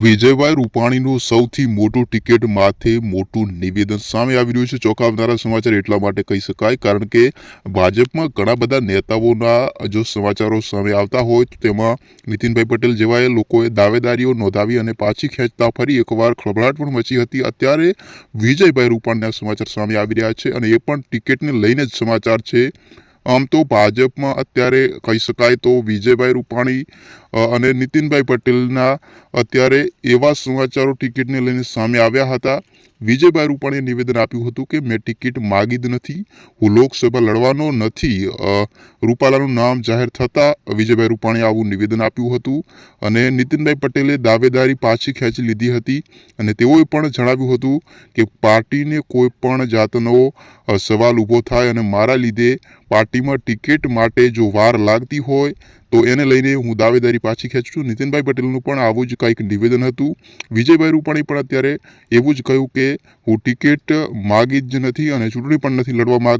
વિજયભાઈ રૂપાણીનું સૌથી મોટું ટિકિટ માથે મોટું નિવેદન સામે આવી રહ્યું છે. ચોંકાવનારા સમાચાર એટલા માટે કહી શકાય, કારણ કે ભાજપમાં ઘણા બધા નેતાઓના જો સમાચારો સામે આવતા હોય, તો તેમાં નીતિનભાઈ પટેલ જેવાએ લોકોએ દાવેદારીઓ નોંધાવી અને પાછી ખેંચતા ફરી એકવાર ખળભળાટ પણ મચી હતી. અત્યારે વિજયભાઈ રૂપાણીના સમાચાર સામે આવી રહ્યા છે અને એ પણ ટિકિટને લઈને જ સમાચાર છે. આમ તો ભાજપમાં અત્યારે કહી શકાય તો વિજયભાઈ રૂપાણી અને નીતિનભાઈ પટેલના અત્યારે એવા સમાચારો ટિકિટને લઈને સામે આવ્યા હતા. વિજયભાઈ રૂપાણીએ નિવેદન આપ્યું હતું કે, મેં ટિકિટ માગી જ નથી. હું લોકસભા લડવાનો નથી. રૂપાલાનું નામ જાહેર થતાં વિજયભાઈ રૂપાણીએ આવું નિવેદન આપ્યું હતું. અને નીતિનભાઈ પટેલે દાવેદારી પાછી ખેંચી લીધી હતી. અને તેઓએ પણ જણાવ્યું હતું કે, પાર્ટીને કોઈ પણ જાતનો સવાલ ઊભો થાય અને મારા લીધે પાર્ટીમાં ટિકિટ માટે જો વાર લાગતી હોય તો એને લઈને હું દાવેદારી પાછી ખેંચું છું. નીતિનભાઈ પટેલનું પણ આવું જ કંઈક નિવેદન હતું. વિજયભાઈ રૂપાણી પણ અત્યારે એવું જ કહ્યું કે, હું ટિકિટ માગી જ નથી અને ચૂંટણી પણ નથી લડવા માંગતો.